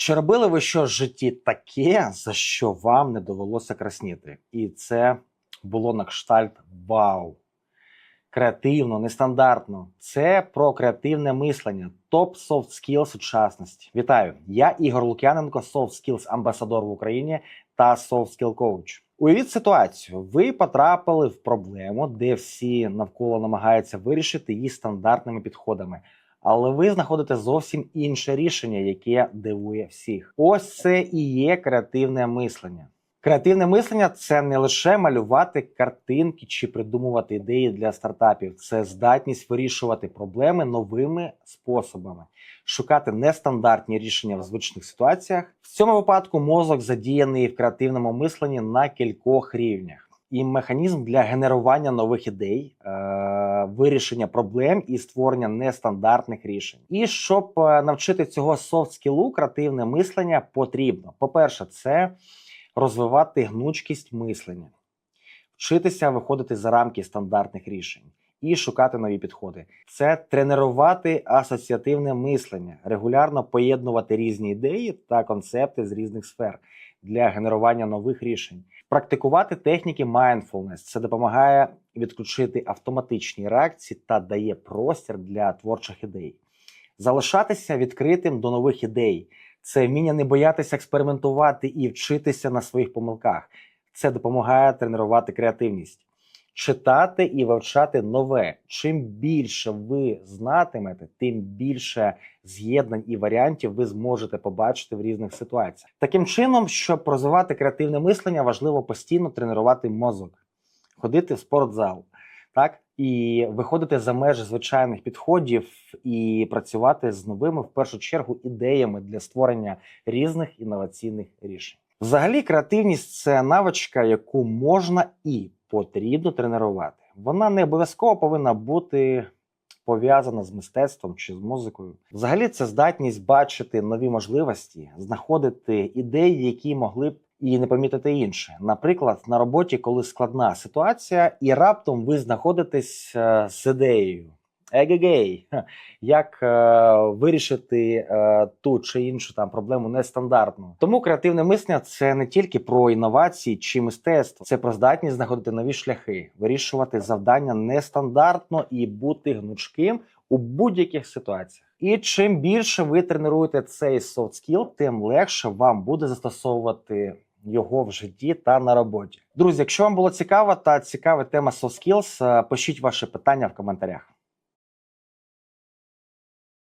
Чи робили ви щось в житті таке, за що вам не довелося красніти? І це було на кштальт вау. Креативно, нестандартно. Це про креативне мислення, топ soft skills сучасності. Вітаю! Я Ігор Лук'яненко, soft skills амбасадор в Україні та soft skill coach. Уявіть ситуацію: ви потрапили в проблему, де всі навколо намагаються вирішити її стандартними підходами. Але ви знаходите зовсім інше рішення, яке дивує всіх. Ось це і є креативне мислення. Креативне мислення це не лише малювати картинки чи придумувати ідеї для стартапів, це здатність вирішувати проблеми новими способами, шукати нестандартні рішення в звичних ситуаціях. В цьому випадку мозок задіяний в креативному мисленні на кількох рівнях. І механізм для генерування нових ідей, е, вирішення проблем і створення нестандартних рішень. І щоб е, навчити цього софт-скілу, креативне мислення потрібно. По-перше, це розвивати гнучкість мислення, вчитися виходити за рамки стандартних рішень і шукати нові підходи. Це тренувати асоціативне мислення, регулярно поєднувати різні ідеї та концепти з різних сфер для генерування нових рішень. Практикувати техніки mindfulness. Це допомагає відключити автоматичні реакції та дає простір для творчих ідей. Залишатися відкритим до нових ідей. Це вміння не боятися експериментувати і вчитися на своїх помилках. Це допомагає тренувати креативність, читати і вивчати нове. Чим більше ви знатимете, тим більше з'єднань і варіантів ви зможете побачити в різних ситуаціях. Таким чином, щоб розвивати креативне мислення, важливо постійно тренувати мозок, ходити в спортзал, так і виходити за межі звичайних підходів і працювати з новими, в першу чергу, ідеями для створення різних інноваційних рішень. Взагалі, креативність це навичка, яку можна і потрібно тренувати. Вона не обов'язково повинна бути пов'язана з мистецтвом чи з музикою. Взагалі, це здатність бачити нові можливості, знаходити ідеї, які могли б і не помітити інше. Наприклад, на роботі, коли складна ситуація, і раптом ви знаходитесь е, з ідеєю. Егегей, як е, вирішити е, ту чи іншу там проблему нестандартно. Тому креативне мислення це не тільки про інновації чи мистецтво, це про здатність знаходити нові шляхи, вирішувати завдання нестандартно і бути гнучким у будь-яких ситуаціях. І чим більше ви тренуєте цей soft skill, тим легше вам буде застосовувати його в житті та на роботі. Друзі, якщо вам було цікаво та цікава тема soft skills, е, пишіть ваші питання в коментарях.